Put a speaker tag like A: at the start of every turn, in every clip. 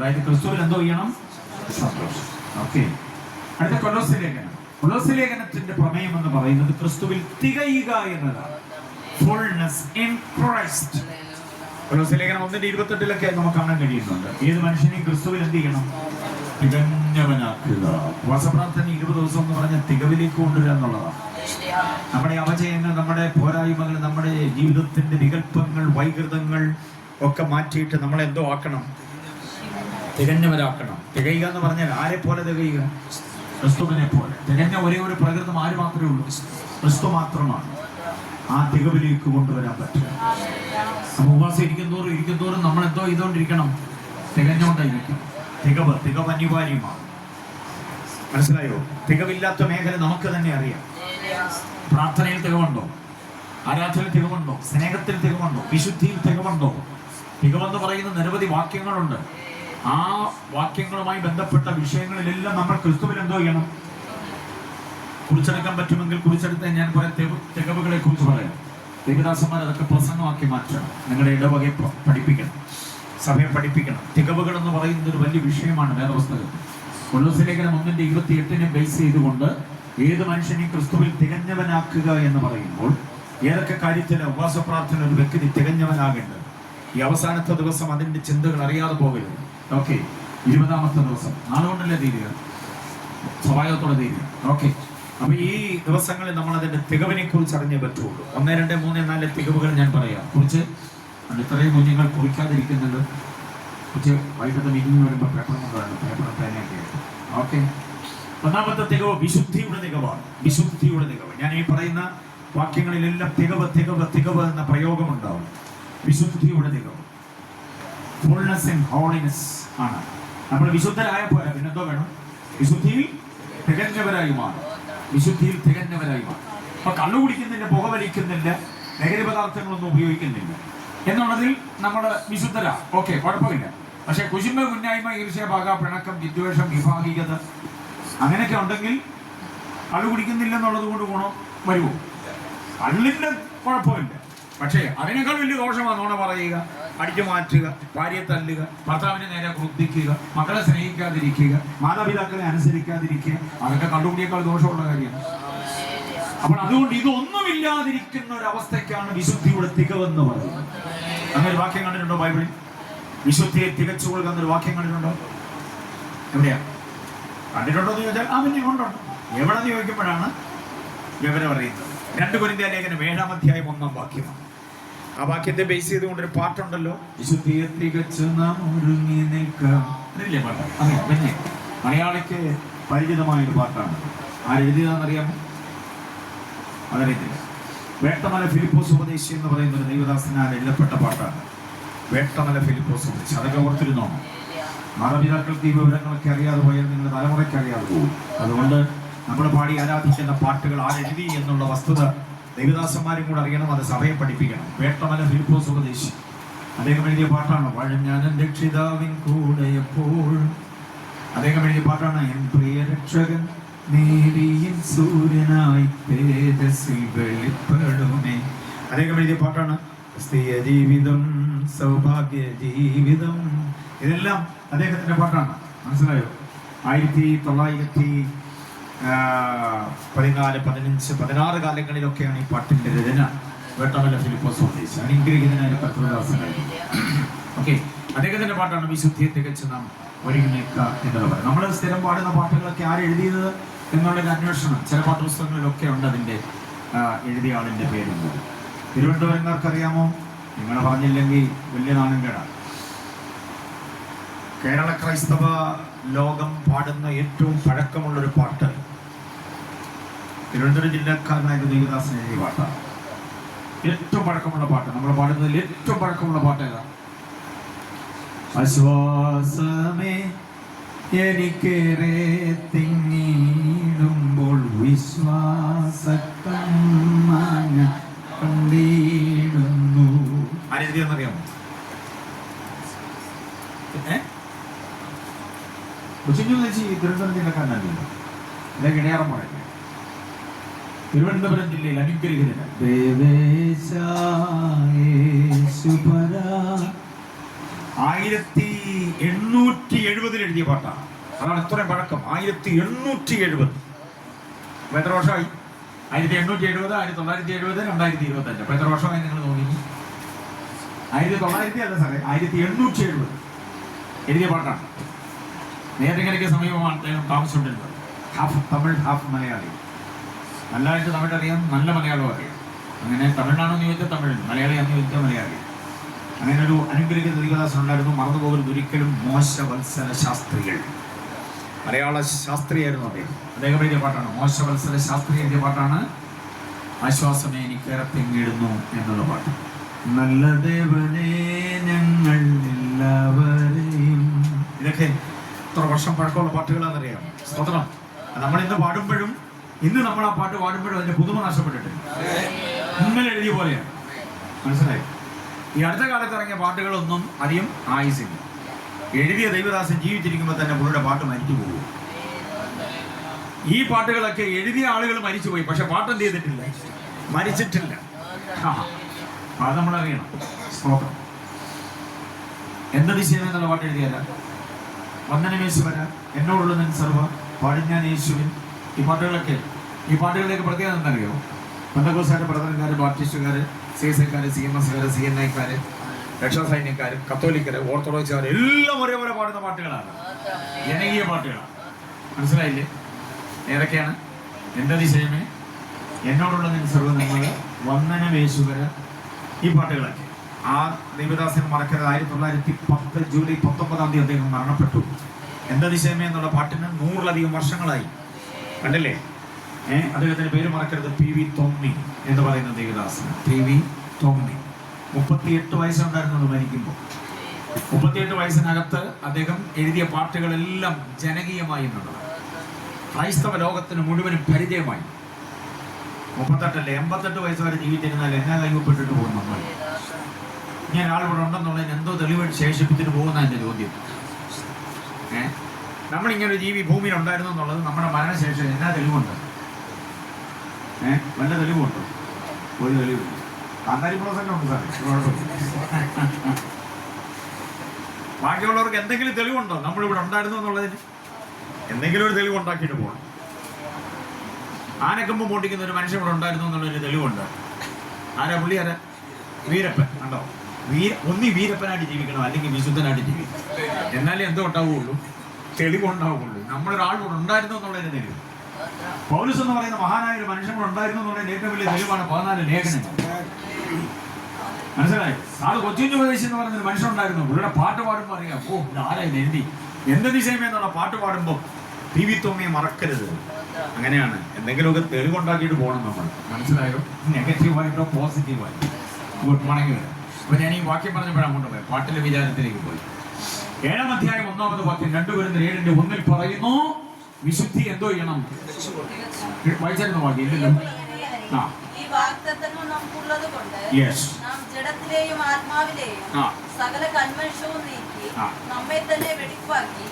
A: അതായത് ക്രിസ്തുവിൽ എന്തോ ചെയ്യണം? സന്തോഷം. ഓക്കെ അടുത്ത കൊലോസി ലേഖനം ലേഖനത്തിന്റെ പ്രമേയം എന്ന് പറയുന്നത് ക്രിസ്തുവിൽ തികയുക എന്നതാണ്. ഫുൾനെസ് ഇൻ ക്രൈസ്റ്റ് ലേഖനം ഒന്നിന്റെ ഇരുപത്തെട്ടിലൊക്കെ നമുക്ക് കാണാൻ കഴിയുന്നുണ്ട്. ഏത് മനുഷ്യനെയും ക്രിസ്തുവിൽ എന്ത് ചെയ്യണം? തികഞ്ഞവനാക്കുക. ഉപവാസപ്രാർത്ഥന ഇരുപത് ദിവസം എന്ന് പറഞ്ഞ തികവിലേക്ക് കൊണ്ടുവരിക എന്നുള്ളതാണ്. നമ്മുടെ അവജയങ്ങൾ നമ്മുടെ പോരായ്മകൾ നമ്മുടെ ജീവിതത്തിന്റെ വികല്പങ്ങൾ വൈകൃതങ്ങൾ ഒക്കെ മാറ്റിയിട്ട് നമ്മളെന്തോ ആക്കണം? തികഞ്ഞവരാക്കണം. തികയുക എന്ന് പറഞ്ഞാൽ ആരെ പോലെ തികയുക? ക്രിസ്തുവിനെ പോലെ. തികഞ്ഞ ഒരേ ഒരു പ്രകൃതം ആര് മാത്രമേ ഉള്ളൂ? ക്രിസ്തു മാത്രമാണ്. ആ തികവിലേക്ക് കൊണ്ടുവരാൻ പറ്റും അപ്പൊ ഉപവാസം ഇരിക്കുന്നതോറും ഇരിക്കുന്നതോറും നമ്മൾ എന്തോ ചെയ്തുകൊണ്ടിരിക്കണം. തികഞ്ഞോണ്ടായിരിക്കും തികവ് തികവ് അനിവാര്യമാണ് മനസ്സിലായോ? തികവില്ലാത്ത മേഖല നമുക്ക് തന്നെ അറിയാം. പ്രാർത്ഥനയിൽ തികവുണ്ടോ? ആരാധനയിൽ തികവുണ്ടോ? സ്നേഹത്തിൽ തികവുണ്ടോ? വിശുദ്ധിയിൽ തികവുണ്ടോ? തികവെന്ന് പറയുന്ന നിരവധി വാക്യങ്ങളുണ്ട്. ആ വാക്യങ്ങളുമായി ബന്ധപ്പെട്ട വിഷയങ്ങളിലെല്ലാം നമ്മൾ ക്രിസ്തുവിൽ എന്തോ ചെയ്യണം? കുറിച്ചെടുക്കാൻ പറ്റുമെങ്കിൽ കുറിച്ചെടുത്ത് ഞാൻ കുറെ തികവുകളെ കുറിച്ച് പറയാം. ദേവദാസന്മാർ അതൊക്കെ പ്രസംഗമാക്കി മാറ്റണം. നിങ്ങളുടെ ഇടവകയെ പഠിപ്പിക്കണം. സഭയെ പഠിപ്പിക്കണം. തികവുകൾ എന്ന് പറയുന്ന ഒരു വലിയ വിഷയമാണ് വേറെ പുസ്തകം. കൊള്ളുസിലേഖനം ഒന്നിന്റെ ഇരുപത്തി എട്ടിനെ ബേസ് ചെയ്തുകൊണ്ട് ഏത് മനുഷ്യനെയും ക്രിസ്തുവിൽ തികഞ്ഞവനാക്കുക എന്ന് പറയുമ്പോൾ ഏതൊക്കെ കാര്യത്തിൽ ഉപവാസ പ്രാർത്ഥന ഒരു വ്യക്തി തികഞ്ഞവനാകേണ്ടത്? ഈ അവസാനത്തെ ദിവസം അതിന്റെ ചിന്തകൾ അറിയാതെ പോകരുത്. ഓക്കെ ഇരുപതാമത്തെ ദിവസം. നാളുകൊണ്ടല്ലേ തീരുക സ്വഭാവത്തോടെ തീരുക ഓക്കെ അപ്പൊ ഈ ദിവസങ്ങളിൽ നമ്മൾ അതിന്റെ തികവിനെ കുറിച്ച് അറിഞ്ഞേ പറ്റുള്ളൂ. ഒന്ന് രണ്ട് മൂന്ന് നാല് തികവുകൾ ഞാൻ പറയാം. കുറിച്ച് ഇത്രയും കുഞ്ഞുങ്ങൾ കുറിക്കാതിരിക്കുന്നുണ്ട് കുറിച്ച് വൈകിട്ട് മീറ്റിംഗ് വരുമ്പോൾ പേപ്പർ കൊണ്ടാണ് പേപ്പർ പേനയൊക്കെ ഓക്കെ ഒന്നാമത്തെ തികവ് വിശുദ്ധിയുടെ തികവാണ്. വിശുദ്ധിയുടെ തികവ്. ഞാൻ ഈ പറയുന്ന വാക്യങ്ങളിലെല്ലാം തികവ് തികവ് തികവ് എന്ന പ്രയോഗമുണ്ടാവും. വിശുദ്ധിയുടെ തികവ്. ഫുൾനെസ് ആൻഡ് ഹോളിനെസ് ആണ്. നമ്മൾ വിശുദ്ധരായ പോലെ പിന്നെന്തോ വേണം? വിശുദ്ധിയിൽ തികഞ്ഞവരായി മാറും. വിശുദ്ധിയിൽ മാറും. അപ്പൊ കള്ളു കുടിക്കുന്നില്ല പുക വലിക്കുന്നില്ല ലഹരി പദാർത്ഥങ്ങളൊന്നും ഉപയോഗിക്കുന്നില്ല. എന്നുള്ളതിൽ നമ്മൾ വിശുദ്ധരാ. ഓക്കെ കുഴപ്പമില്ല. പക്ഷെ കുശുമ്പ മുന്നായ്മ ഈർഷ്യ പാക പിണക്കം വിദ്വേഷം വിഭാഗീയത അങ്ങനെയൊക്കെ ഉണ്ടെങ്കിൽ കള്ളു കുടിക്കുന്നില്ല എന്നുള്ളത് കൊണ്ട് ഗുണം വരുമോ? കള്ളിന്റെ കുഴപ്പമില്ല. പക്ഷേ അതിനേക്കാൾ വലിയ ദോഷമാണ് നോണ പറയുക. അടിച്ചു മാറ്റുക ഭാര്യയെ തല്ലുക ഭർത്താവിനെ നേരെ ക്രുദ്ധിക്കുക മക്കളെ സ്നേഹിക്കാതിരിക്കുക മാതാപിതാക്കളെ അനുസരിക്കാതിരിക്കുക. അതൊക്കെ കണ്ടുപിടിയേക്കാൾ ദോഷമുള്ള കാര്യമാണ്. അപ്പോൾ അതുകൊണ്ട് ഇതൊന്നുമില്ലാതിരിക്കുന്ന ഒരു അവസ്ഥയ്ക്കാണ് വിശുദ്ധിയുടെ തികവെന്ന് പറയുന്നത്. അങ്ങനെ ഒരു വാക്യം കണ്ടിട്ടുണ്ടോ ബൈബിളിൽ? വിശുദ്ധിയെ തികച്ചു കൊടുക്കുന്ന ഒരു വാക്യം കണ്ടിട്ടുണ്ടോ? എവിടെയാ? കണ്ടിട്ടുണ്ടോ എന്ന് ചോദിച്ചാൽ ആ പിന്നെ കൊണ്ടുണ്ട്. എവിടെ നിന്ന് ചോദിക്കുമ്പോഴാണ് വിവരം അറിയുന്നത്. രണ്ട് കുരിന്ത്യ ഏഴാം അധ്യായം ഒന്നാം വാക്യമാണ് ആ വാക്യത്തെ ബേസ് ചെയ്തുകൊണ്ട് ഒരു പാട്ടുണ്ടല്ലോ. നിൽക്കാം മലയാളിക്ക് പരിചിതമായ ഒരു പാട്ടാണ് ആരെഴുതിയതാണെന്നറിയാമോ അതറിയത്തില്ല വേട്ടമല ഫിലിപ്പോസ് ഉപദേശി എന്ന് പറയുന്ന ഒരു ദൈവദാസനാൽ എഴുതപ്പെട്ട പാട്ടാണ്. വേട്ടമല ഫിലിപ്പോസ് ഉപദേശി. അതൊക്കെ ഓർത്തിരുന്നോ? മാതാപിതാക്കൾക്ക് ഈ വിവരങ്ങളൊക്കെ അറിയാതെ പോയാൽ നിങ്ങളുടെ തലമുറയ്ക്ക് അറിയാതെ പോകും. അതുകൊണ്ട് നമ്മൾ പാടി ആരാധിക്കുന്ന പാട്ടുകൾ ആരെഴുതി എന്നുള്ള വസ്തുത ദേവദാസന്മാരും കൂടെ അറിയണം അത് സഭയെ പഠിപ്പിക്കണം. വേട്ടമല ഫിലിപ്പോസ് ഉപദേശി അദ്ദേഹം എഴുതിയ പാട്ടാണ്? വഴഞ്ഞാനൻ രക്ഷിതാവിൻ കൂടെ എപ്പോൾ? അദ്ദേഹം എഴുതിയ പാട്ടാണ് എൻ പ്രിയ രക്ഷകൻ നീതിയിൻ സൂര്യനായി തേജസ്സിൽ വെളിപ്പെടുമേ. അദ്ദേഹം എഴുതിയ പാട്ടാണ് ക്രിസ്തീയ ജീവിതം സൗഭാഗ്യ ജീവിതം. ഇതെല്ലാം അദ്ദേഹത്തിന്റെ പാട്ടാണ്. മനസ്സിലായോ? ആയിരത്തി തൊള്ളായിരത്തി പതിനാല് പതിനഞ്ച് പതിനാറ് കാലങ്ങളിലൊക്കെയാണ് ഈ പാട്ടിന്റെ രചന. വേട്ടമല്ല ഫിലിപ്പോസ് ഫൗണ്ടേഷൻ അനുഗ്രഹീതനായ കർത്തദാസനായിരുന്നു ഓക്കെ അദ്ദേഹത്തിന്റെ പാട്ടാണ് വിശുദ്ധിയെ തികച്ച് നാം ഒരുങ്ങി നിൽക്കുക എന്നത് പറയുന്നത്. നമ്മൾ സ്ഥിരം പാടുന്ന പാട്ടുകളൊക്കെ ആര് എഴുതിയത് എന്നുള്ളൊരു അന്വേഷണം. ചില പാഠപുസ്തകങ്ങളിലൊക്കെ ഉണ്ട് അതിന്റെ എഴുതിയ ആളിന്റെ പേരുണ്ട് തിരുവനന്തപുരംകാർക്കറിയാമോ? നിങ്ങൾ പറഞ്ഞില്ലെങ്കിൽ വലിയ നാണം കേടാ. കേരള ക്രൈസ്തവ ലോകം പാടുന്ന ഏറ്റവും പഴക്കമുള്ളൊരു പാട്ട് തിരുവനന്തപുരം ജില്ലക്കാരനായ ഒരു ദേവദാസൻ എഴുതിയ പാട്ടാണ് ഏറ്റവും പഴക്കമുള്ള പാട്ട്. നമ്മൾ പാടുന്നതിൽ ഏറ്റവും പഴക്കമുള്ള പാട്ട് ഏതാ? ആശ്വാസമേ എനിക്കേറെ തിങ്ങിടുമ്പോൾ വിശ്വാസ കണ്ടിടുന്നു. ആരെഴുതിയെന്നറിയാമോ? തിരുവനന്തപുരം ജില്ലക്കാരനല്ലോ അല്ലെങ്കിൽ ഇടയാറം പറയില്ല തിരുവനന്തപുരം ജില്ലയിൽ അനുഗ്രഹിക്കുന്ന ആയിരത്തി എണ്ണൂറ്റി എഴുപതിൽ എഴുതിയ പാട്ടാണ്. അതാണ് ഇത്രയും പഴക്കം. ആയിരത്തി എണ്ണൂറ്റി എഴുപത്. എത്ര വർഷമായി? ആയിരത്തി എണ്ണൂറ്റി എഴുപത് ആയിരത്തി തൊള്ളായിരത്തി എഴുപത് രണ്ടായിരത്തി ഇരുപത്തി അഞ്ച് അപ്പൊ എത്ര വർഷമായി നിങ്ങൾ നോക്കി ആയിരത്തി തൊള്ളായിരത്തി അല്ല സാറേ ആയിരത്തി എണ്ണൂറ്റി എഴുപത്. എഴുതിയ പാട്ടാണ്. നേരങ്ങനെയൊക്കെ സമീപമാണ് അദ്ദേഹം താമസിച്ചുകൊണ്ടിരുന്നത്. Half Tamil half Malayali. നല്ലതായിട്ട് തമിഴ് അറിയാം നല്ല മലയാളം അറിയാം. അങ്ങനെ തമിഴാണെന്ന് ചോദിച്ചാൽ തമിഴ് മലയാളിയാണെന്ന് ചോദിച്ചാൽ മലയാളി. അങ്ങനെ ഒരു അനുഗ്രഹിത ദുരിതാസം ഉണ്ടായിരുന്നു മറന്നുപോകരുത് ഒരിക്കലും മോശ വത്സല ശാസ്ത്രികൾ മലയാള ശാസ്ത്രീയായിരുന്നു അദ്ദേഹം. അദ്ദേഹം എഴുതിയ പാട്ടാണ് മോശ വത്സല ശാസ്ത്രി എഴുതിയ പാട്ടാണ് ആശ്വാസമേ എനിക്ക് ഇറത്തിങ്ങിടുന്നു എന്നുള്ള പാട്ട്. നല്ല ദേവനേ ഞങ്ങൾ എല്ലാവരെയും ഇതൊക്കെ എത്ര വർഷം പഴക്കമുള്ള പാട്ടുകളാണെന്നറിയാം. സ്തോത്രം. നമ്മൾ ഇന്ന് പാടുമ്പോഴും ഇന്ന് നമ്മൾ ആ പാട്ട് പാടുമ്പോഴും അതിന്റെ പുതുമ നഷ്ടപ്പെട്ടിട്ട് ഇന്നലെ എഴുതിയ പോലെയാണ്. മനസ്സിലായി? ഈ അടുത്ത കാലത്ത് ഇറങ്ങിയ പാട്ടുകളൊന്നും അധികം ആയുസില്ല. എഴുതിയ ദൈവദാസൻ ജീവിച്ചിരിക്കുമ്പോൾ തന്നെ പുള്ളിയുടെ പാട്ട് മരിച്ചു പോകും. ഈ പാട്ടുകളൊക്കെ എഴുതിയ ആളുകൾ മരിച്ചു പോയി പക്ഷെ പാട്ട് എന്ത് ചെയ്തിട്ടില്ല? മരിച്ചിട്ടില്ല. അത് നമ്മൾ അറിയണം. സ്തോത്രം. എന്ത് ദിശയം എന്നുള്ള പാട്ട് എഴുതിയല്ല വന്ദനമേശ്വര എന്നോടുള്ള നിൻ സർവ പാടിഞ്ഞാൻ യേശുവിൻ. ഈ പാട്ടുകളൊക്കെ ഈ പാട്ടുകളിലേക്ക് പ്രത്യേകത എന്താണെന്നറിയോ? ബന്ധക്കോസാര് പ്രധാനക്കാര് ബാപ്റ്റിസ്റ്റുകാര് സി എസ് ഐക്കാര് സി എം എസ്കാർ സി എൻ ഐക്കാര് രക്ഷാസൈന്യക്കാർ കത്തോലിക്കര് ഓർത്തഡോക്സുകാർ എല്ലാം ഒരേപോലെ പാടുന്ന പാട്ടുകളാണ്. ജനകീയ പാട്ടുകളാണ്. മനസ്സിലായില്ലേ? ഏതൊക്കെയാണ്? എന്റെ അതിശയമേ എന്നോടുള്ള നിൻ വന്ദന വന്ദനമേശുവര ഈ പാട്ടുകളൊക്കെ. ആ ദേവിദാസൻ മറക്കരുത്. ആയിരത്തി തൊള്ളായിരത്തി പത്ത് ജൂലൈ പത്തൊമ്പതാം തീയതി അദ്ദേഹം മരണപ്പെട്ടു. എന്താ വിഷയമേ എന്നുള്ള പാട്ടിന് നൂറിലധികം വർഷങ്ങളായി. കണ്ടല്ലേ? ഏഹ് അദ്ദേഹത്തിന്റെ പേര് മറക്കരുത്. പി വി തോന്നി എന്ന് പറയുന്ന ദേവദാസ് പി വി തോന്നി. മുപ്പത്തിയെട്ട് വയസ്സുണ്ടായിരുന്നുള്ളൂ മരിക്കുമ്പോൾ മുപ്പത്തിയെട്ട് വയസ്സിനകത്ത് അദ്ദേഹം എഴുതിയ പാട്ടുകളെല്ലാം ജനകീയമായി എന്നുള്ളതാണ്. ക്രൈസ്തവ ലോകത്തിന് മുഴുവനും പരിചയമായി. മുപ്പത്തെട്ടല്ലേ? എൺപത്തെട്ട് വയസ്സ് വരെ ജീവിച്ചിരുന്നാൽ എന്നാ കൈവപ്പെട്ടിട്ട് പോകും നമ്മൾ. ഞാൻ ആളിവിടെ ഉണ്ടെന്നുള്ളതിന് എന്തോ തെളിവ് ശേഷിപ്പിച്ചിട്ട് പോകുന്ന എന്റെ ചോദ്യം. ഏ? നമ്മളിങ്ങനെ ഒരു ജീവി ഭൂമിയിൽ ഉണ്ടായിരുന്നു എന്നുള്ളത് നമ്മുടെ മരണശേഷം എന്നാ തെളിവുണ്ട്. ഏ? വല്ല തെളിവുണ്ടോ ഒരു തെളിവുണ്ട് കാന്താരി പ്രോസന്നെ ഉണ്ട് സാറേ. ബാക്കിയുള്ളവർക്ക് എന്തെങ്കിലും തെളിവുണ്ടോ? നമ്മളിവിടെ ഉണ്ടായിരുന്നു എന്നുള്ളതിന്? എന്തെങ്കിലും ഒരു തെളിവ് ഉണ്ടാക്കിയിട്ട് പോകണം ആനക്കമ്പ് പൊട്ടിക്കുന്ന ഒരു മനുഷ്യൻ ഇവിടെ ഉണ്ടായിരുന്നു എന്നുള്ളൊരു തെളിവുണ്ട്. ആരാ പുള്ളി? ആരാ? വീരപ്പൻ. കണ്ടോ? വീര ഒന്നി വീരപ്പനായിട്ട് ജീവിക്കണം അല്ലെങ്കിൽ വിശുദ്ധനായിട്ട് ജീവിക്കണം. എന്നാലേ എന്തോ ഉണ്ടാവുകയുള്ളൂ. തെളിവുണ്ടാവുകയുള്ളൂ നമ്മളൊരാൾ കൂടെ ഉണ്ടായിരുന്നു എന്നുള്ളതിന് തെളിവ്. പൗലസ് എന്ന് പറയുന്ന മഹാനായ ഒരു മനുഷ്യൻ കൂടെ ഉണ്ടായിരുന്നു എന്നുള്ളതിന് ഏറ്റവും വലിയ തെളിവാണ് പതിനാല് ലേഖനം മനസ്സിലായി? ആൾ കൊച്ചുഞ്ഞു പ്രദേശം എന്ന് പറയുന്ന മനുഷ്യൻ ഉണ്ടായിരുന്നു പുള്ളിയുടെ പാട്ട് പാടുമ്പോൾ അറിയാം. ഓ ആരായി എഴുതി? എന്ത് നിശയമേ എന്നുള്ള പാട്ട് പാടുമ്പോൾ പി വി തൊമ്മയെ മറക്കരുത്. അങ്ങനെയാണ്. എന്തെങ്കിലുമൊക്കെ തെളിവുണ്ടാക്കിയിട്ട് പോകണം നമ്മൾ. മനസ്സിലായോ? നെഗറ്റീവായിട്ടോ പോസിറ്റീവായിട്ടോ. Good morning. അപ്പൊ ഞാൻ ഈ വാക്യം പറഞ്ഞപ്പോഴാണ് പോയി. പാട്ടിലെ വിചാരത്തിലേക്ക് പോയി. ഏഴാം അധ്യായം ഒന്നാമത് വാക്യം രണ്ടു വരുന്ന ഏഴിന്റെ ഒന്നിൽ പറയുന്നു വിശുദ്ധി എന്തോ ചെയ്യണം? വായിച്ചായിരുന്നു വാക്യം? ഇല്ലല്ലോ. ആ. യെസ്
B: ജഡത്തിലെയും ആത്മാവിലെയും സകല നീക്കി
A: ആ.
B: നമ്മെ തന്നെ വെടിപ്പാക്കി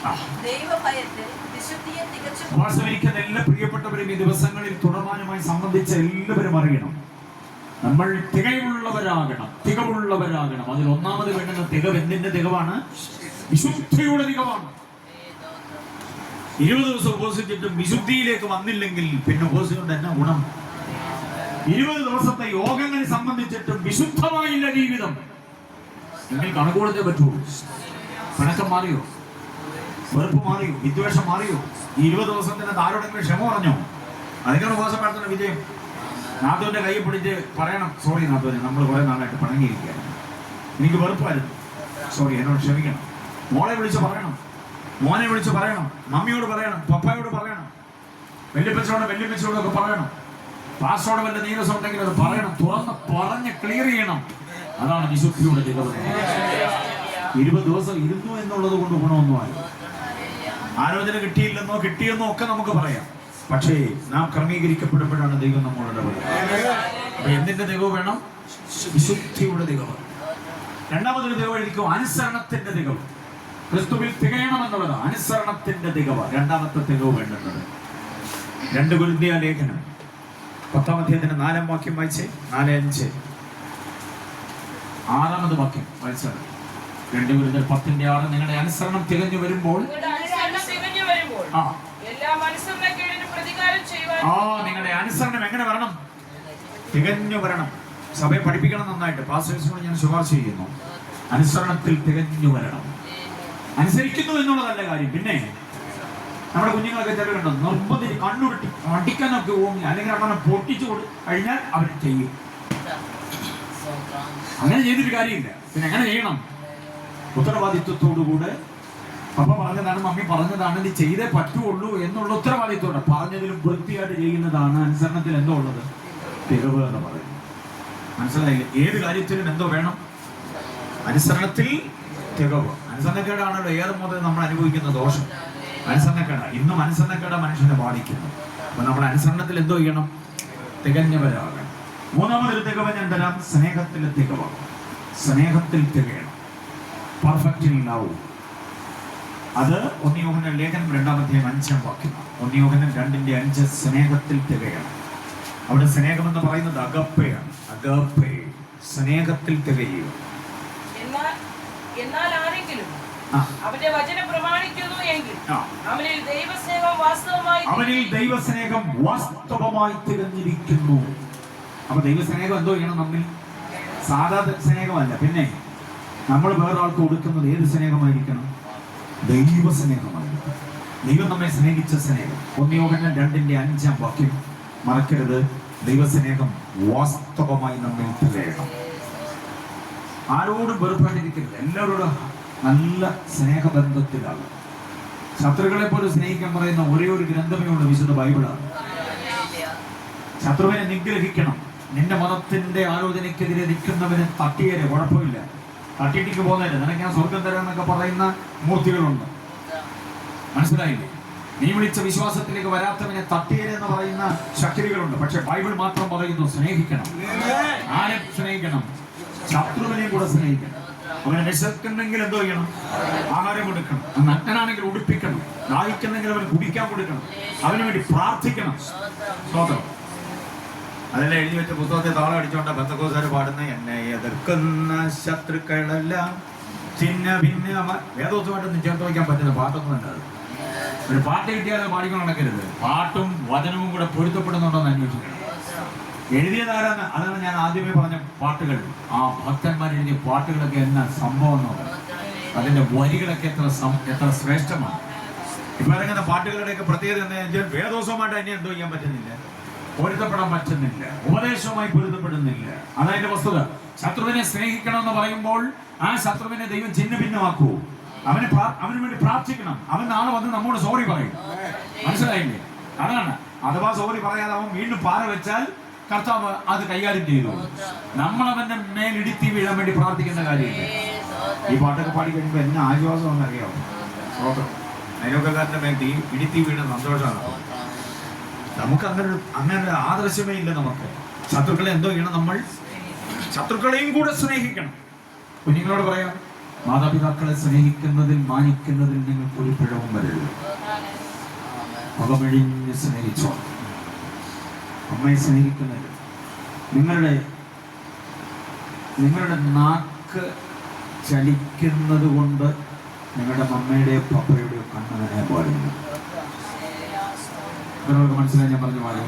B: ദൈവഭയത്തിൽ വിശുദ്ധിയെ തികച്ചു
A: വാസവിരിക്കുന്ന എല്ലാ പ്രിയപ്പെട്ടവരും ഈ ദിവസങ്ങളിൽ തുടർമാനമായി സംബന്ധിച്ച എല്ലാവരും അറിയണം. നമ്മൾ തികവുള്ളവരാകണം തികവുള്ളവരാകണം. അതിൽ ഒന്നാമത് വേണ്ടുന്ന തികവ് എന്തിന്റെ തികവാണ്? വിശുദ്ധിയുടെ തികവാണ്. ഇരുപത് ദിവസം ഉപസിച്ചിട്ടും വിശുദ്ധിയിലേക്ക് വന്നില്ലെങ്കിൽ പിന്നെ ഉപസിച്ചുകൊണ്ട് എന്നാ ഗുണം? ഇരുപത് ദിവസത്തെ യോഗങ്ങളെ സംബന്ധിച്ചിട്ടും വിശുദ്ധമായില്ല ജീവിതം. നിങ്ങൾ കണക്കൂടത്തേ പറ്റുള്ളൂ പിണക്കം മാറിയോ? വെറുപ്പ് മാറിയോ? വിദ്വേഷം മാറിയോ? ഈ ഇരുപത് ദിവസത്തിന്റെ ആരോടെങ്കിലും ക്ഷമ പറഞ്ഞോ? അതിനാണ് ഉപവാസം നടത്തുന്ന വിജയം. നാഥുവിന്റെ കൈ പിടിച്ച് പറയണം. സോറി നാഥുവിനെ നമ്മൾ കുറേ നാളായിട്ട് പണങ്ങിയിരിക്കുകയാണ് എനിക്ക് വെറുപ്പായിരുന്നു. സോറി എന്നോട് ക്ഷമിക്കണം. മോളെ വിളിച്ച് പറയണം. മോനെ വിളിച്ച് പറയണം. മമ്മിയോട് പറയണം. പപ്പായോട് പറയണം. വല്യപ്പച്ചോട് ഒക്കെ പറയണം. പാസ്റ്റോട് വല്ല നീരസം ഉണ്ടെങ്കിൽ അത് പറയണം. തുറന്ന് പറഞ്ഞ് ക്ലിയർ ചെയ്യണം. അതാണ് വിശുദ്ധിയുടെ തികവ് ഇരുപത് ദിവസം ഇരുന്നു എന്നുള്ളത് കൊണ്ട് ഗുണമൊന്നുമായി ആലോചന കിട്ടിയില്ലെന്നോ കിട്ടിയെന്നോ ഒക്കെ നമുക്ക് പറയാം. പക്ഷേ നാം ക്രമീകരിക്കപ്പെടുമ്പോഴാണ് ദൈവം നമ്മളോട് അപ്പൊ എന്തിന്റെ ദൈവം വേണം? വിശുദ്ധിയുടെ ദൈവം. രണ്ടാമതൊരു ദൈവം എഴുതിക്കും അനുസരണത്തിന്റെ ദൈവം. ക്രിസ്തുവിൽ തികയണം തികയണമെന്നുള്ളത് അനുസരണത്തിന്റെ തികവ് രണ്ടാമത്തെ തികവ് വേണ്ടുന്നത്. രണ്ട് ഗുരുന്തിയ ലേഖനം. പത്താം അധ്യായത്തിന്റെ നാലാം വാക്യം വായിച്ചേ? നാല് അഞ്ച്. ആറാമത് വാക്യം വായിച്ചത്. രണ്ട് ഗുരുതൽ പത്തിന്റെ ആറ് നിങ്ങളുടെ അനുസരണം തികഞ്ഞു വരുമ്പോൾ ആ.
C: എല്ലാ ചെയ്യുവാൻ
A: ആ നിങ്ങളുടെ അനുസരണം എങ്ങനെ വരണം? തികഞ്ഞു വരണം. സഭയെ പഠിപ്പിക്കണം നന്നായിട്ട്. പാസ്റ്റേഴ്സിനോട് ഞാൻ ശുപാർശ ചെയ്യുന്നു. അനുസരണത്തിൽ തികഞ്ഞു വരണം. അനുസരിക്കുന്നു എന്നുള്ളതല്ല കാര്യം. പിന്നെ നമ്മുടെ കുഞ്ഞുങ്ങളൊക്കെ ചിലവരുണ്ട് നിർബന്ധി കണ്ണുരുട്ടി അടിക്കാനൊക്കെ ഓങ്ങി അല്ലെങ്കിൽ അവനെ പൊട്ടിച്ചു കഴിഞ്ഞാൽ അവർ ചെയ്യും. അങ്ങനെ ചെയ്തിട്ട് കാര്യമില്ല. പിന്നെ എങ്ങനെ ചെയ്യണം? ഉത്തരവാദിത്വത്തോടുകൂടെ പപ്പ പറഞ്ഞതാണ് മമ്മി പറഞ്ഞതാണ് ഇത് ചെയ്തേ പറ്റുള്ളൂ എന്നുള്ള ഉത്തരവാദിത്വമുണ്ട്. പറഞ്ഞതിലും വൃത്തിയായിട്ട് ചെയ്യുന്നതാണ് അനുസരണത്തിൽ എന്തോ ഉള്ളത്? തികവ് എന്ന് പറയുന്നത്. മനസ്സിലായില്ല? ഏത് കാര്യത്തിനും എന്തോ വേണം? അനുസരണത്തിൽ തികവ്. അനുസരണക്കേടാണല്ലോ ഏത് മുതൽ നമ്മൾ അനുഭവിക്കുന്ന ദോഷം. അനുസരണക്കേട. ഇന്നും അനുസരണക്കേട മനുഷ്യനെ ബാധിക്കുന്നു. അപ്പൊ നമ്മൾ അനുസരണത്തിൽ എന്തോ ചെയ്യണം? തികഞ്ഞവരാകണം. മൂന്നാമതൊരു തികവ് ഞാൻ തരാം. സ്നേഹത്തിൽ തികവാണ് സ്നേഹത്തിൽ തികയണം. പെർഫെക്റ്റ് ലവ് അത് ഒന്നിയോഹന ലേഖനം രണ്ടാമത്തെ അഞ്ചാം വാക്യം. ഒന്നിയോഹനം രണ്ടിന്റെ അഞ്ച് സ്നേഹത്തിൽ തികയാണ്. അവിടെ സ്നേഹം എന്ന് പറയുന്നത് അഗപ്പയാണ്. അകപ്പേ സ്നേഹത്തിൽ തികയുക.
C: എന്നാൽ ആരെങ്കിലും അവന്റെ വചനം പ്രമാണിക്കുന്നു എങ്കിൽ അവനിൽ ദൈവസ്നേഹം വാസ്തവമായി
A: അവനിൽ ദൈവസ്നേഹം വാസ്തവമായി തികഞ്ഞിരിക്കുന്നു. അപ്പൊ ദൈവസ്നേഹം എന്തോ ചെയ്യണം നമ്മിൽ? സാധാ സ്നേഹമല്ല. പിന്നെ നമ്മൾ വേറൊരാൾക്ക് കൊടുക്കുന്നത് ഏത് സ്നേഹമായിരിക്കണം? ദൈവസ്നേഹമായിരിക്കണം ദൈവം നമ്മെ സ്നേഹിച്ച സ്നേഹം. ഒന്നിയോഗങ്ങൾ രണ്ടിന്റെ അഞ്ചാം വാക്യം മറക്കരുത്. ദൈവസ്നേഹം വാസ്തവമായി നമ്മിൽ തിരയണം ആരോടും വെറുപ്പാണ്ടിരിക്കരുത് എല്ലാവരോടും നല്ല സ്നേഹബന്ധത്തിലാണ്. ശത്രുക്കളെ പോലും സ്നേഹിക്കാൻ പറയുന്ന ഒരേ ഒരു ഗ്രന്ഥമേ ഉള്ളൂ വിശുദ്ധ ബൈബിളാണ് ശത്രുവിനെ നിഗ്രഹിക്കണം. നിന്റെ മതത്തിന്റെ ആലോചനയ്ക്കെതിരെ നിൽക്കുന്നവന് തട്ടിയേരെ. കുഴപ്പമില്ല. തട്ടിയിട്ടിക്ക് പോകുന്നതിന് നിനക്ക് ഞാൻ സ്വർഗം തരാമെന്നൊക്കെ പറയുന്ന മൂർത്തികളുണ്ട്. മനസ്സിലായില്ലേ? നീ വിളിച്ച വിശ്വാസത്തിലേക്ക് വരാത്തവനെ തട്ടിയേരെ എന്ന് പറയുന്ന ശക്തികളുണ്ട്. പക്ഷെ ബൈബിൾ മാത്രം പറയുന്നു സ്നേഹിക്കണം. ആരെ സ്നേഹിക്കണം? ശത്രുവിനെയും കൂടെ സ്നേഹിക്കണം. അവനെ വിശക്കുന്നെങ്കിൽ എന്തോ ചെയ്യണം? ആഹാരം കൊടുക്കണം. നഗ്നാണെങ്കിൽ ഉടുപ്പിക്കണം. ദാഹിക്കുന്നെങ്കിൽ അവന് കുടിക്കാൻ കൊടുക്കണം. അവന് വേണ്ടി പ്രാർത്ഥിക്കണം. സ്തോത്രം. അതെല്ലാം എഴുതി വെച്ച പുസ്തകത്തെ താളം അടിച്ചോണ്ട ബന്ധകോസാര് പാടുന്ന എന്നെ എതിർക്കുന്ന ശത്രുക്കളെല്ലാം ചിന്ന ഭിന്ന വേദോത്സവമായിട്ടൊന്നും ചേർത്ത് വയ്ക്കാൻ പറ്റുന്ന പാട്ടൊന്നും അല്ല ഒരു പാട്ട് കിട്ടിയാൽ അത് പാടിക്കൊണ്ട് നടക്കരുത്. പാട്ടും വചനവും കൂടെ പൊരുത്തപ്പെടുന്നുണ്ടോ എന്ന് അന്വേഷിക്കണം എഴുതിയതാരാണ് അതാണ് ഞാൻ ആദ്യമേ പറഞ്ഞ പാട്ടുകൾ. ആ ഭക്തന്മാർ എഴുതിയ പാട്ടുകളൊക്കെ എന്ന സംഭവം എന്ന് പറയുന്നത്? അതിന്റെ വരികളൊക്കെ എത്ര എത്ര ശ്രേഷ്ഠമാണ്. ഇപ്പൊ ഇറങ്ങുന്ന പാട്ടുകളുടെയൊക്കെ പ്രത്യേകത എന്താ വേദോസമായിട്ട് അതിനെ എന്തോ ചെയ്യാൻ പറ്റുന്നില്ല. പൊരുത്തപ്പെടാൻ പറ്റുന്നില്ല. ഉപദേശവുമായി പൊരുത്തപ്പെടുന്നില്ല. അതായത് വസ്തുത ശത്രുവിനെ സ്നേഹിക്കണം എന്ന് പറയുമ്പോൾ ആ ശത്രുവിനെ ദൈവം ചിന്ന ഭിന്നമാക്കൂ അവന് അവന് വേണ്ടി പ്രാർത്ഥിക്കണം. അവൻ നാളെ വന്ന് നമ്മോട് സോറി പറയും. മനസ്സിലായില്ലേ? അതാണ്. അഥവാ സോറി പറയാതെ അവൻ വീണ്ടും പാറ വെച്ചാൽ കർത്താവ് അത് കൈകാര്യം ചെയ്തു. നമ്മൾ അവന്റെ മേലിടുത്തി വീഴാൻ വേണ്ടി പ്രാർത്ഥിക്കുന്ന കാര്യമില്ല. ഈ പാട്ടൊക്കെ പാടി കഴിയുമ്പോൾ എന്നെ ആശ്വാസം എന്നറിയാവും സ്തോത്രം അയലോക്കാരന്റെ മേൽ തീ ഇടിത്തി വീണ സന്തോഷമാണ്. നമുക്ക് അങ്ങനെ അങ്ങനെ ആദർശമേ ഇല്ല നമുക്ക്. ശത്രുക്കളെ എന്തോ ചെയ്യണം നമ്മൾ. ശത്രുക്കളെയും കൂടെ സ്നേഹിക്കണം. കുഞ്ഞുങ്ങളോട് പറയാം മാതാപിതാക്കളെ സ്നേഹിക്കുന്നതിൽ മാനിക്കുന്നതിൽ നിങ്ങൾക്ക് ഒരു പിഴവും വരരുത്. മുഖമെഴിഞ്ഞ് സ്നേഹിച്ചോ. അമ്മയെ സ്നേഹിക്കുന്നതിൽ നിങ്ങളുടെ നിങ്ങളുടെ നാക്ക് ചലിക്കുന്നത് കൊണ്ട് നിങ്ങളുടെ അമ്മയുടെയോ പപ്പയുടെയോ കണ്ണ് നനയാൻ പാടില്ല. നിങ്ങൾക്ക് മനസ്സിലായി ഞാൻ പറഞ്ഞു പോലെ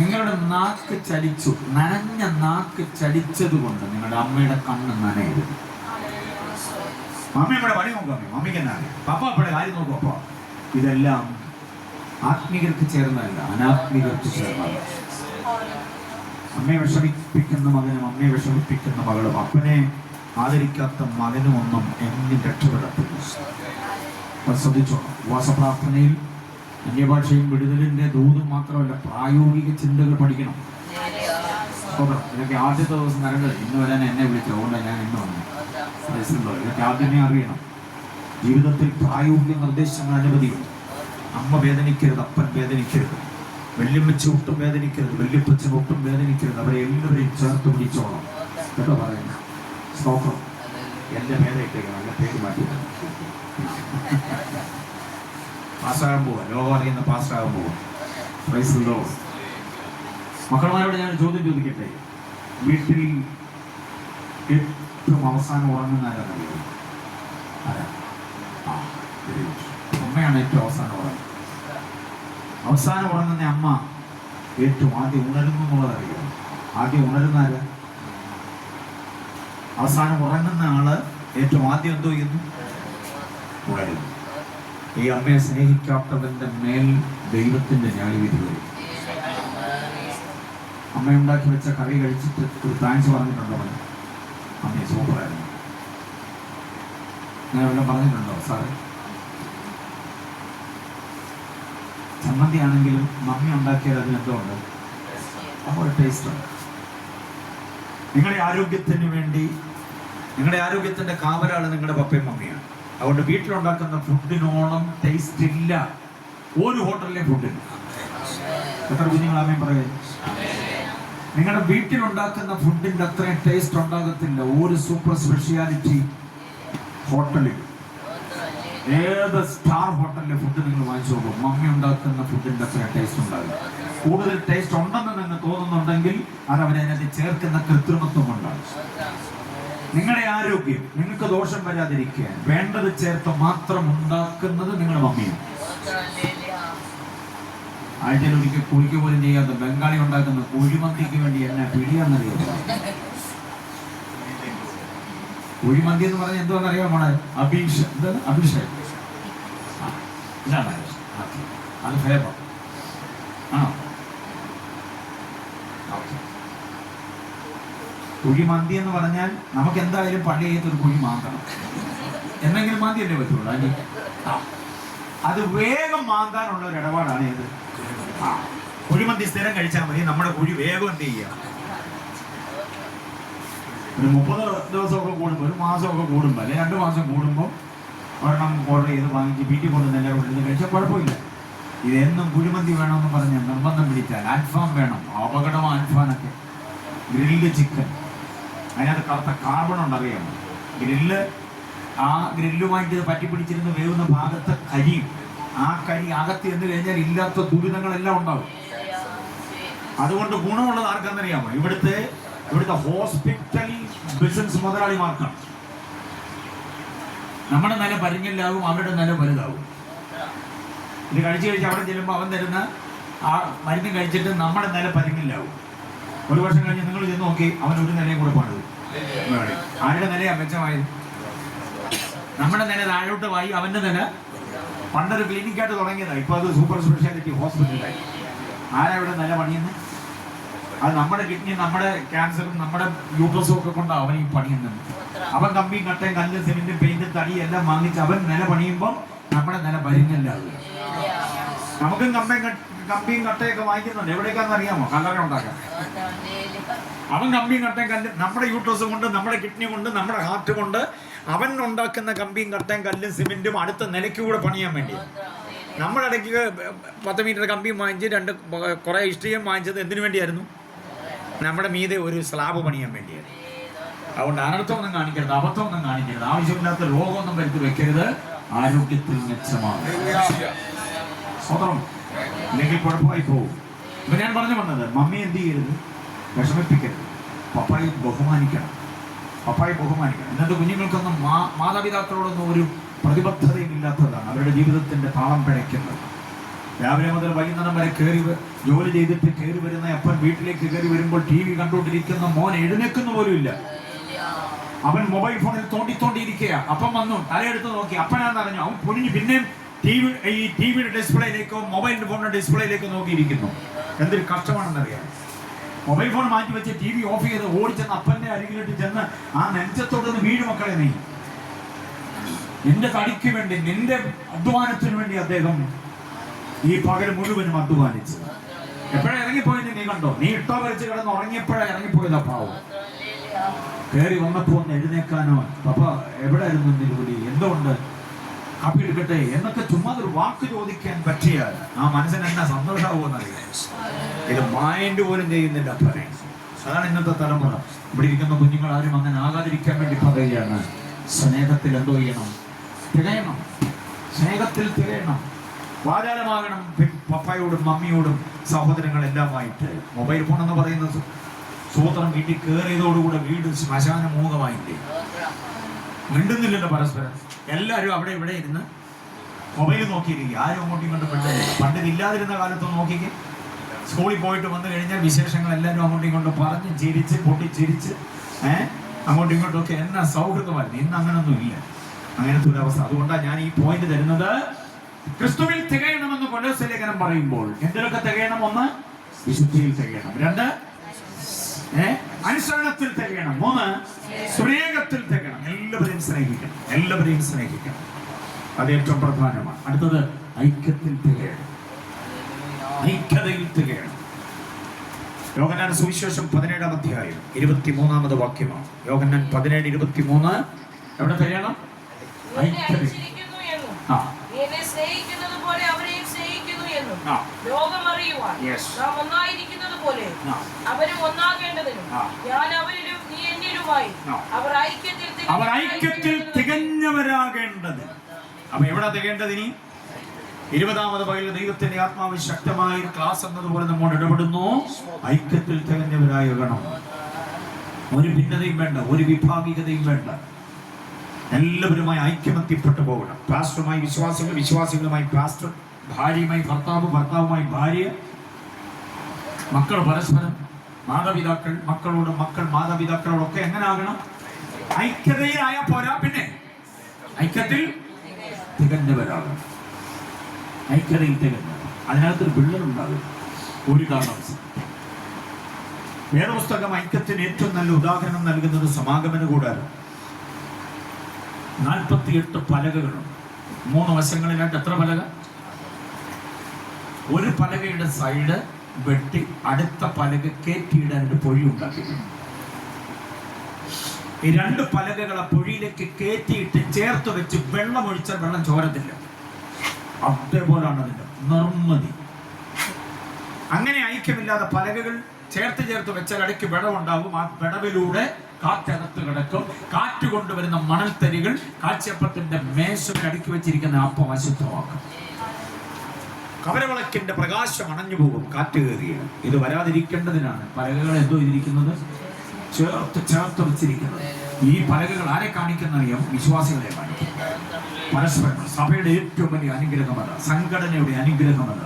A: നിങ്ങളുടെ നാക്ക് ചലിച്ചു നനഞ്ഞ നാക്ക് ചലിച്ചത് കൊണ്ട് നിങ്ങളുടെ അമ്മയുടെ കണ്ണ് നനയരുത്. മമ്മിയുടെ പണി നോക്കാം മമ്മിക്ക് എന്നാ? പപ്പ ഇവിടെ കാര്യം നോക്കും അപ്പ ഇതെല്ലാം ആത്മീകർക്ക് ചേർന്നതല്ല അനാത്മീകർക്ക് ചേർന്നതല്ല. അമ്മയെ വിഷമിപ്പിക്കുന്ന മകനും അമ്മയെ വിഷമിപ്പിക്കുന്ന മകളും അപ്പനെ ആദരിക്കാത്ത മകനും ഒന്നും എന്നും രക്ഷപ്പെടത്തില്ല. അത് ശ്രദ്ധിച്ചോ അന്യഭാഷയും വിടുതലിന്റെ ദൂതും മാത്രമല്ല പ്രായോഗിക ചിന്തകൾ പഠിക്കണം. ഇതൊക്കെ ആദ്യത്തെ ദിവസം തരേണ്ടത് ഇന്ന് വരാൻ എന്നെ വിളിച്ചു? അതുകൊണ്ടാണ് ഞാൻ ഇന്ന് വന്നത് ഇതൊക്കെ ആദ്യമേ അറിയണം. ജീവിതത്തിൽ പ്രായോഗിക നിർദ്ദേശങ്ങൾ അനവധിയുണ്ട് അമ്മ വേദനിക്കരുത് അപ്പൻ വേദനിക്കരുത്. വെല്ലുമ്പിച്ച് ഒട്ടും വേദനിക്കരുത് വെല്ലുപ്പിച്ച് ഒട്ടും വേദനിക്കരുത്. അവരെ എല്ലാവരെയും ചേർത്ത് പിടിച്ചോളാം. കേട്ടോ പറയുന്നത്? സ്തോത്രം എന്റെ പേരെ ഇട്ടേക്കണം എന്റെ പേര് മാറ്റി പാസ്സാകാൻ പോവാ ലോകം അറിയുന്ന പാസ്സാകാൻ പോവുക മക്കളമാരോട് ഞാൻ ചോദ്യം ചോദിക്കട്ടെ? വീട്ടിൽ ഏറ്റവും അവസാനം ഉറങ്ങുന്ന ആരാന്നറിയോ? ആരാ? ആ very good. അമ്മയാണ് ഏറ്റവും അവസാനം ഉറങ്ങുന്നത്. അവസാനം ഉറങ്ങുന്ന അമ്മ ഏറ്റവും ആദ്യം ഉണരുന്നു എന്നുള്ളത് അറിയോ? ആദ്യം ഉണരുന്ന ആര്? അവസാനം ഉറങ്ങുന്ന ആൾ ഏറ്റവും ആദ്യം എന്തോ ചെയ്യുന്നു? ഉണരുന്നു. ഈ അമ്മയെ സ്നേഹിക്കാത്തവന്റെ മേൽ ദൈവത്തിന്റെ ന്യായവിധി വരും. അമ്മ ഉണ്ടാക്കി വെച്ച കറി കഴിച്ചിട്ട് ഒരു താങ്ക്സ് പറഞ്ഞിട്ടുണ്ടോ അമ്മയെ സൂപ്പറായിരുന്നു ഞാൻ എല്ലാം പറഞ്ഞിട്ടുണ്ടോ സാറേ? ചമ്മന്തി ആണെങ്കിലും മമ്മി ഉണ്ടാക്കിയത് അതിന് എന്തോ ഉണ്ട്? അപ്പോൾ ഒരു ടേസ്റ്റ് ഉണ്ട്. നിങ്ങളുടെ ആരോഗ്യത്തിന് വേണ്ടി നിങ്ങളുടെ ആരോഗ്യത്തിന്റെ കാവലാണ് നിങ്ങളുടെ പപ്പയും മമ്മിയാണ്. അതുകൊണ്ട് വീട്ടിലുണ്ടാക്കുന്ന ഫുഡിനോളം ടേസ്റ്റ് ഇല്ല. ഒരു ഹോട്ടലിലെ ഫുഡിന് എത്ര കുഞ്ഞുങ്ങൾ അമ്മയും പറയേ? നിങ്ങളുടെ വീട്ടിലുണ്ടാക്കുന്ന ഫുഡിന്റെ അത്രയും ടേസ്റ്റ് ഉണ്ടാകത്തില്ല. ഒരു സൂപ്പർ സ്പെഷ്യാലിറ്റി ഹോട്ടലിൽ ഏത് സ്റ്റാർ ഹോട്ടലിലെ ഫുഡ് നിങ്ങൾ വാങ്ങിച്ചു നോക്കും. മമ്മി ഉണ്ടാക്കുന്ന ഫുഡിന്റെ അത്രയും ടേസ്റ്റ് ഉണ്ടാകും കൂടുതൽ ടേസ്റ്റ് ഉണ്ടെന്ന് നിങ്ങൾ തോന്നുന്നുണ്ടെങ്കിൽ അത് അവരതിനകത്ത് ചേർക്കുന്ന കൃത്രിമത്വം ഉണ്ടാകും നിങ്ങളുടെ ആരോഗ്യം നിങ്ങൾക്ക് ദോഷം വരാതിരിക്കാൻ വേണ്ടത് ചേർത്ത് മാത്രം ഉണ്ടാക്കുന്നത് നിങ്ങളുടെ മമ്മിയാണ്. ആഴ്ചയിൽ ഒരിക്കൽ കുഴിക്ക് പോലും ചെയ്യാത്ത ബംഗാളി ഉണ്ടാക്കുന്ന കുഴിമന്തിക്ക് വേണ്ടി എന്നെ പിടിയാന്നറിയാം. കുഴിമന്തി എന്ന് പറഞ്ഞാൽ എന്തോന്നറിയാം മോളെ? അഭിഷ എന്താണ്? അഭിഷേക് ഇതാണ്. അത് ഫേവർ ആണോ ഓക്കേ. കുഴിമന്തി എന്ന് പറഞ്ഞാൽ നമുക്ക് എന്തായാലും പള്ളി ഒരു കുഴി മാന്തണം. എന്നെങ്കിലും മാന്തി അല്ലേ പറ്റുള്ളൂ അല്ലെ അത് വേഗം മാന്താനുള്ള ഒരു ഇടപാടാണ് ഇത് ആ. കുഴിമന്തി സ്ഥിരം കഴിച്ചാൽ മതി നമ്മുടെ കുഴി വേഗം എന്ത് ചെയ്യുക ഒരു മുപ്പത് ദിവസമൊക്കെ കൂടുമ്പോൾ ഒരു മാസമൊക്കെ കൂടുമ്പോൾ അല്ലെങ്കിൽ രണ്ട് മാസം കൂടുമ്പോൾ ഒരെണ്ണം ഓർഡർ ചെയ്ത് വാങ്ങിച്ച് വീട്ടിൽ കൊണ്ട് എല്ലാവരും കൊണ്ടുവന്ന് കഴിച്ചാൽ കുഴപ്പമില്ല. ഇതെന്നും കുഴിമന്തി വേണമെന്ന് പറഞ്ഞ് നിർബന്ധം പിടിച്ചാൽ അൽഫാം വേണം അപകടം അൽഫാനൊക്കെ. Grilled chicken. അതിനകത്ത് കറുത്ത കാർബൺ ഉണ്ട് അറിയാമോ ഗ്രില്ല് ആ ഗ്രില്ലുമായിട്ട് പറ്റി പറ്റിപ്പിടിച്ചിരുന്ന് വേവുന്ന ഭാഗത്ത് കരിയും ആ കരി അകത്ത് എന്ന് കഴിഞ്ഞാൽ ഇല്ലാത്ത ദുരിതങ്ങളെല്ലാം ഉണ്ടാവും. അതുകൊണ്ട് ഗുണമുള്ളത് ആർക്കെന്നറിയാമോ? ഇവിടുത്തെ ഇവിടുത്തെ ഹോസ്പിറ്റൽ ബിസിനസ് മുതലാളിമാർക്കാണ്. നമ്മുടെ നില പരിഞ്ഞില്ലാവും അവരുടെ നില വലുതാവും. ഇത് കഴിച്ചു കഴിച്ച് അവിടെ ചെല്ലുമ്പോൾ അവൻ തരുന്ന ആ മരുന്ന് കഴിച്ചിട്ട് നമ്മുടെ നില പരിങ്ങില്ലാവും ഒരു വർഷം കഴിഞ്ഞ് നിങ്ങൾ ചെന്ന് നോക്കി അവൻ ഒരു നിലയും കൂടെ മേളിൽ. ആരുടെ നിലയാ മെച്ചമായത് നമ്മുടെ നില താഴോട്ട് പോയി അവന്റെ നില? പണ്ടൊരു ക്ലിനിക്കായിട്ട് തുടങ്ങിയതാണ് ഇപ്പൊ അത് സൂപ്പർ സ്പെഷ്യാലിറ്റി ഹോസ്പിറ്റലായി. ആരാ ഇവിടെ നില പണിയുന്നത് അത് നമ്മുടെ കിഡ്നി നമ്മുടെ ക്യാൻസറും നമ്മുടെ യൂട്രസും ഒക്കെ കൊണ്ടാണ് അവൻ ഈ പണിയുന്നത്. അവൻ കമ്പി കട്ടയും കല്ല് സിമെന്റും പെയിന്റും തടി എല്ലാം വാങ്ങിച്ച് അവൻ നില പണിയുമ്പോൾ നമ്മുടെ നില പരിഞ്ഞല്ല നമുക്കും കമ്പയും കമ്പിയും കട്ടയൊക്കെ വാങ്ങിക്കുന്നുണ്ട്. എവിടേക്കാന്ന് അറിയാമോ? കല്ലറ ഉണ്ടാക്കാൻ. അവൻ കമ്പിയും കട്ടയും കല്ലും നമ്മുടെ യൂട്രസ് കൊണ്ട് നമ്മുടെ കിഡ്നി കൊണ്ട് നമ്മുടെ ഹാർട്ട് കൊണ്ട് അവൻ ഉണ്ടാക്കുന്ന കമ്പിയും കട്ടയും കല്ലും സിമെന്റും അടുത്ത നിലയ്ക്ക് കൂടെ പണിയാൻ വേണ്ടി. നമ്മളിടയ്ക്ക് പത്ത് മീറ്റർ കമ്പിയും വാങ്ങിച്ച് രണ്ട് കുറേ ഇഷ്ടികയും വാങ്ങിച്ചത് എന്തിനു വേണ്ടിയായിരുന്നു? നമ്മുടെ മീതെ ഒരു സ്ലാബ് പണിയാൻ വേണ്ടിയാണ് അതുകൊണ്ട് അനർത്ഥമൊന്നും കാണിക്കരുത് അബദ്ധമൊന്നും കാണിക്കരുത്. ആവശ്യമില്ലാത്ത രോഗമൊന്നും വരുത്തി വെക്കരുത്. ആരോഗ്യത്തിൽ മെച്ചമാണ്. സ്വതന്ത്രം അല്ലെങ്കിൽ കുഴപ്പമായി പോകും. ഇപ്പൊ ഞാൻ പറഞ്ഞു വന്നത് മമ്മി എന്ത് ചെയ്യരുത്? വിഷമിപ്പിക്കരുത്. പപ്പായി ബഹുമാനിക്കണം. പപ്പായി ബഹുമാനിക്കണം. ഇന്നത്തെ കുഞ്ഞുങ്ങൾക്കൊന്നും മാ മാതാപിതാക്കളോടൊന്നും ഒരു പ്രതിബദ്ധതയും ഇല്ലാത്തതാണ് അവരുടെ ജീവിതത്തിന്റെ താളം പിഴയ്ക്കുന്നത്. രാവിലെ മുതൽ വൈകുന്നേരം വരെ കയറി ജോലി ചെയ്തിട്ട് കയറി വരുന്ന അപ്പൻ വീട്ടിലേക്ക് കയറി വരുമ്പോൾ ടി വി കണ്ടുകൊണ്ടിരിക്കുന്ന മോൻ എഴുന്നേക്കുന്ന പോലുമില്ല അവൻ മൊബൈൽ ഫോണിൽ തോണ്ടി തോണ്ടിയിരിക്കുക അപ്പം വന്നു തലയെടുത്ത് നോക്കി. അപ്പനാന്ന് അറിഞ്ഞു. അവൻ പൊഴിഞ്ഞു പിന്നെയും ടി വി ഈ ടി വിയുടെ ഡിസ്പ്ലേയിലേക്കോ മൊബൈൽ ഫോണിന്റെ ഡിസ്പ്ലേയിലേക്കോ നോക്കിയിരിക്കുന്നു. എന്തൊരു കഷ്ടമാണെന്നറിയാം. മൊബൈൽ ഫോൺ മാറ്റി വെച്ച് ടി വി ഓഫ് ചെയ്ത് ഓടിച്ചെന്ന് അപ്പന്റെ അരികിലിട്ട് ചെന്ന് ആ നെഞ്ചത്തോട്ടൊന്ന് വീഴ് മക്കളെ നീ. നിന്റെ തടിക്ക് വേണ്ടി നിന്റെ അധ്വാനത്തിന് വേണ്ടി അദ്ദേഹം ഈ പകൽ മുഴുവനും അധ്വാനിച്ചു. എപ്പോഴാണ് ഇറങ്ങിപ്പോയത് നീ കണ്ടോ? നീ ഇട്ടോ വരച്ച് കിടന്ന് ഉറങ്ങിയപ്പോഴാണ് ഇറങ്ങിപ്പോയതാ പാവം. കയറി വന്നപ്പോ ഒന്ന് എഴുന്നേക്കാനോ? പപ്പ എവിടെയായിരുന്നു ആയിരുന്നു ജോലി? എന്തുകൊണ്ട്? കാപ്പി എടുക്കട്ടെ എന്നൊക്കെ ചുമ്മാ ഒരു വാക്ക് ചോദിക്കാൻ പറ്റിയാൽ ആ മനസ്സിന് എന്നാ സന്തോഷമാവുമെന്നറിയാം? ഇത് മൈൻഡ് പോലും ചെയ്യുന്നില്ല അപ്പനെ അതാണ് ഇന്നത്തെ തലമുറ. ഇവിടെ ഇരിക്കുന്ന കുഞ്ഞുങ്ങൾ ആരും അങ്ങനെ ആകാതിരിക്കാൻ വേണ്ടി പറയുകയാണ്. സ്നേഹത്തിൽ എന്തോ ചെയ്യണം? തികയണം. സ്നേഹത്തിൽ തികയണം. വാചാലമാകണം. പപ്പായോടും മമ്മിയോടും സഹോദരങ്ങളെല്ലാമായിട്ട്. മൊബൈൽ ഫോൺ എന്ന് പറയുന്നത് സൂത്രം വീട്ടിൽ കയറിയതോടുകൂടെ വീട് ശ്മശാന മിണ്ടുന്നില്ലല്ലോ പരസ്പരം. എല്ലാവരും അവിടെ ഇവിടെ ഇരുന്ന് മൊബൈൽ നോക്കിയിരിക്കുക. ആരും അങ്ങോട്ടും ഇങ്ങോട്ടും പെട്ടെന്ന് പണ്ട് ഇല്ലാതിരുന്ന കാലത്ത് നോക്കി സ്കൂളിൽ പോയിട്ട് വന്നു കഴിഞ്ഞാൽ വിശേഷങ്ങൾ എല്ലാവരും അങ്ങോട്ടും ഇങ്ങോട്ടും പറഞ്ഞ് ചിരിച്ച് പൊട്ടിച്ചിരിച്ച് ഏഹ് അങ്ങോട്ടും ഇങ്ങോട്ടും ഒക്കെ എന്നാ സൗഹൃദമായിരുന്നു ഇന്ന് അങ്ങനൊന്നും ഇല്ല. അങ്ങനത്തെ ഒരു അവസ്ഥ. അതുകൊണ്ടാണ് ഞാൻ ഈ പോയിന്റ് തരുന്നത്. ക്രിസ്തുവിൽ തികയണമെന്ന് കൊലോസ് ലേഖനം പറയുമ്പോൾ എന്തിനൊക്കെ തികയണം ഒന്ന്? വിശുദ്ധിയിൽ തികയണം. രണ്ട്? അനുസരണത്തിൽ തികയണം. മൂന്ന്? സ്നേഹിക്കണം എല്ലാവരെയും സ്നേഹിക്കണം അത് ഏറ്റവും പ്രധാനമാണ്. അടുത്തത് ഐക്യത്തിൽ തികയണം. ഐക്യതയിൽ തികയണം. യോഗനാൻ സുവിശേഷം പതിനേഴാം അധ്യായം ഇരുപത്തി മൂന്നാമത് വാക്യമാണ്. യോഗനാൻ പതിനേഴ് ഇരുപത്തി മൂന്ന് എവിടെ തികയണം? ഐക്യത ആ.
C: നാം ഒന്നായിരിക്കുന്നത് പോലെ അവരും ഒന്നാകേണ്ടതിനും ഞാൻ അവരിലും. അവർ ഐക്യത്തിൽ
A: തികഞ്ഞവരാകേണ്ടത്. അപ്പൊ എവിടെ തികേണ്ടത് ഇനി? ഇരുപതാമത് പകൽ ദൈവത്തിന്റെ ആത്മാവ് ശക്തമായ ഒരു ക്ലാസ് എന്നതുപോലെ നമ്മോട് ഇടപെടുന്നു. ഐക്യത്തിൽ തികഞ്ഞവരാകണം ഒരു ഭിന്നതയും വേണ്ട ഒരു വിഭാഗികതയും വേണ്ട. എല്ലാവരുമായി ഐക്യമത്യപ്പെട്ടു പോകണം. പാസ്റ്ററുമായി വിശ്വാസികൾ വിശ്വാസികളുമായി പാസ്റ്റർ ഭാര്യയുമായി ഭർത്താവ് ഭർത്താവുമായി ഭാര്യ മക്കൾ പരസ്പരം മാതാപിതാക്കൾ മക്കളോട് മക്കൾ മാതാപിതാക്കളോടൊക്കെ എങ്ങനെ ആകണം ഐക്യതയിലായ പോരാ. പിന്നെ ഐക്യത്തിൽ തികഞ്ഞവരാകണം ഐക്യതയിൽ തികഞ്ഞ അതിനകത്തൊരു വിള്ളലുണ്ടാകും. ഒരു കാരണവശം വേദപുസ്തകം ഐക്യത്തിന് ഏറ്റവും നല്ല ഉദാഹരണം നൽകുന്നത് സമാഗമന കൂടാരം. നാൽപ്പത്തിയെട്ട് പലകകളുണ്ട് മൂന്ന് വശങ്ങളിലായിട്ട് എത്ര പലക? ഒരു പലകയുടെ സൈഡ് വെട്ടി അടുത്ത പലക കയറ്റിയിടാൻ ഒരു പൊഴി ഉണ്ടാക്കി ഈ രണ്ട് പലകകൾ ആ പൊഴിയിലേക്ക് കയറ്റിയിട്ട് ചേർത്ത് വെച്ച് വെള്ളം ഒഴിച്ചാൽ വെള്ളം ചോരത്തില്ല. അതേപോലാണ് അതിന്റെ നിർമ്മതി. അങ്ങനെ ഐക്യമില്ലാതെ പലകകൾ ചേർത്ത് ചേർത്ത് വെച്ചാൽ ഇടയ്ക്ക് വിടവുണ്ടാവും ആ വിടവിലൂടെ കാറ്റകത്ത് കിടക്കും. കാറ്റ് കൊണ്ടുവരുന്ന മണൽത്തരികൾ കാഴ്ചപ്പത്തിന്റെ മേശ അടുക്കി വെച്ചിരിക്കുന്ന അപ്പം അശുദ്ധമാക്കും. കവരവിളക്കിന്റെ പ്രകാശം അണഞ്ഞു പോകും കാറ്റ് കയറിയാണ് ഇത് വരാതിരിക്കേണ്ടതിനാണ്. പലകകൾ എന്തോ ഇതിരിക്കുന്നത്? ചേർത്ത് ചേർത്ത് വെച്ചിരിക്കുന്നത്. ഈ പലകകൾ ആരെ കാണിക്കുന്നറിയാം വിശ്വാസികളെ കാണിക്കും. പരസ്പരം സഭയുടെ ഏറ്റവും വലിയ അനുഗ്രഹമല്ല സംഘടനയുടെ അനുഗ്രഹമല്ല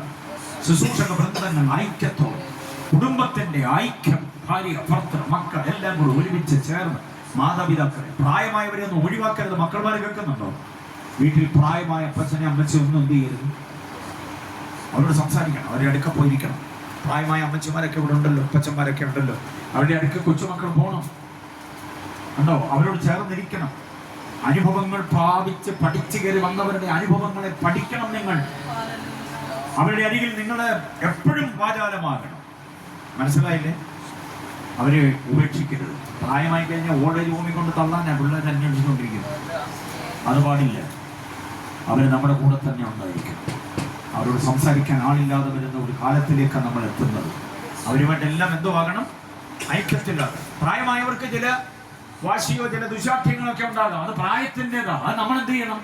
A: ശുശ്രൂഷക ബന്ധങ്ങൾ ഐക്യത്തോടെ. കുടുംബത്തിന്റെ ഐക്യം ഭാര്യ ഭർത്തൃ മക്കൾ എല്ലാം കൂടെ ഒരുമിച്ച് ചേർന്ന് മാതാപിതാക്കളെ പ്രായമായവരെ ഒന്നും ഒഴിവാക്കരുത്. മക്കൾമാരെ കേൾക്കുന്നുണ്ടോ വീട്ടിൽ പ്രായമായ അപ്പച്ചനെ അമ്മച്ചി ഒന്നും എന്ത് ചെയ്യരുത്? അവരോട് സംസാരിക്കണം. അവരുടെ അടുക്ക പോയിരിക്കണം. പ്രായമായ അമ്മച്ചിമാരൊക്കെ ഇവിടെ ഉണ്ടല്ലോ അപ്പച്ചന്മാരൊക്കെ ഉണ്ടല്ലോ. അവരുടെ അടുക്ക കൊച്ചുമക്കൾ പോകണം ഉണ്ടോ അവരോട് ചേർന്നിരിക്കണം. അനുഭവങ്ങൾ പ്രാപിച്ച് പഠിച്ചു കയറി വന്നവരുടെ അനുഭവങ്ങളെ പഠിക്കണം നിങ്ങൾ. അവരുടെ അരികിൽ നിങ്ങൾ എപ്പോഴും വാചാലമാകണം. മനസ്സിലായില്ലേ? അവരെ ഉപേക്ഷിക്കരുത്. പ്രായമായി കഴിഞ്ഞാൽ ഓൾഡേജ് ഭൂമി കൊണ്ട് തള്ളാനാണ് പിള്ളേർ അന്വേഷിച്ചുകൊണ്ടിരിക്കുന്നത്. അത് പാടില്ല. അവർ നമ്മുടെ കൂടെ തന്നെ ഉണ്ടായിരിക്കണം. അവരോട് സംസാരിക്കാൻ ആളില്ലാതെ വരുന്ന ഒരു കാലത്തിലേക്കാണ് നമ്മൾ എത്തുന്നത്. അവരുമായിട്ട് എല്ലാം എന്തോ ആകണം ഐക്യത്തിലാകണം പ്രായമായവർക്ക് ചില വാശിയോ ചില ദുശാഠ്യങ്ങളൊക്കെ ഉണ്ടാകാം. അത് പ്രായത്തിന്റെതാ അത് നമ്മൾ എന്ത് ചെയ്യണം?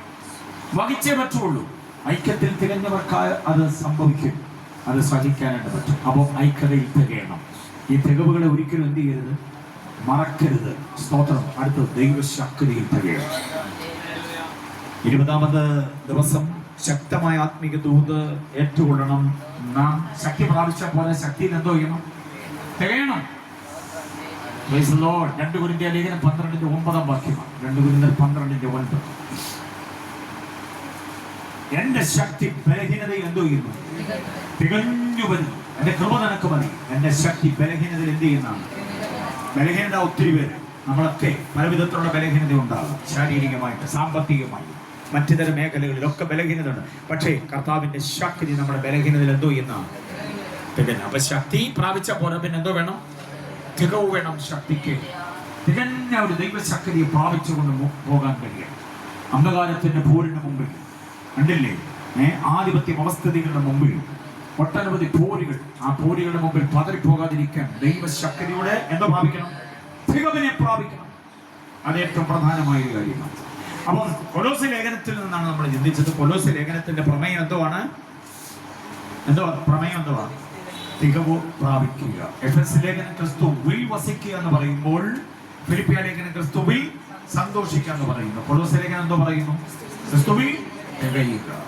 A: വഹിച്ചേ പറ്റുള്ളൂ. ഐക്യത്തിൽ തികഞ്ഞവർക്ക് അത് സംഭവിക്കും. അത് സഹിക്കാനായിട്ട് പറ്റും. അപ്പോൾ ഐക്യതയിൽ തികയണം. ഈ തികവുകളെ ഒരിക്കലും എന്ത് ചെയ്യരുത്? മറക്കരുത്. സ്തോത്രം. അടുത്തത് ദൈവശക്തിയിൽ തികയണം. ഇരുപതാമത് ദിവസം ശക്തമായ ആത്മീക ദൂത് ഏറ്റുകൊള്ളണം. നാം ശക്തി പ്രാപിച്ച പോലെ ശക്തിയിൽ എന്തോ ചെയ്യണം. തികയണം. രണ്ട് കുരിന്റെ ലേഖനം പന്ത്രണ്ടിന്റെ ഒമ്പതാം വാക്യമാണ്. രണ്ട് കുരിന്തർ പന്ത്രണ്ടിന്റെ ഒൻപത്. എന്റെ ശക്തി ബലഹീനതയിൽ എന്തോ ചെയ്യുന്നു? തികഞ്ഞു വരുന്നു എന്റെ കൃപ നിനക്ക് മതി. എന്റെ ശക്തി ബലഹീനതയിൽ എന്ത് ചെയ്യുന്നതാണ്? ബലഹീനത ഒത്തിരി പേര് നമ്മളൊക്കെ പല വിധത്തിലുള്ള ബലഹീനത ഉണ്ടാകും. ശാരീരികമായിട്ട് സാമ്പത്തികമായി മറ്റു തരം മേഖലകളിലൊക്കെ ബലഹീനത ഉണ്ട് പക്ഷേ കർത്താവിന്റെ ശക്തി നമ്മുടെ ബലഹീനതയിൽ എന്തോ ചെയ്യുന്നതാണ് തികഞ്ഞ അപ്പൊ ശക്തി പ്രാപിച്ച പോലെ പിന്നെ എന്തോ വേണം? തികവ് വേണം ശക്തിക്ക്. തികഞ്ഞ ഒരു ദൈവശക്തിയെ പ്രാപിച്ചുകൊണ്ട് പോകാൻ കഴിയും അന്ധകാരത്തിന്റെ പോരിന് മുമ്പിൽ. കണ്ടില്ലേ? ഏർ ആധിപത്യ അവസ്ഥിതികളുടെ മുമ്പിൽ. ഒട്ടനവധി പോരികൾ. ആ പോരികളുടെ മുമ്പിൽ പതറിപ്പോകാതിരിക്കാൻ ദൈവശക്തിയോടെ എന്തോ പ്രാപിക്കണം? തികവിനെ പ്രാപിക്കണം. അത് ഏറ്റവും പ്രധാനമായ ഒരു കാര്യമാണ്. അപ്പോൾ കൊലോസ് ലേഖനത്തിൽ നിന്നാണ് നമ്മൾ ചിന്തിച്ചത്. കൊലോസ് ലേഖനത്തിന്റെ പ്രമേയം എന്തുവാണ്? എന്തോ പ്രമേയം എന്തുവാ? തികവ് പ്രാപിക്കുക. എഫ് എസ് ലേഖനം ക്രിസ്തുവിൽ വസിക്കുക എന്ന് പറയുമ്പോൾ ഫിലിപ്പിയ ലേഖനം ക്രിസ്തുവിൽ സന്തോഷിക്കുക എന്ന് പറയുന്നു. കൊലോസ് ലേഖനം എന്തോ പറയുന്നു ക്രിസ്തുവിൽ തികയുക.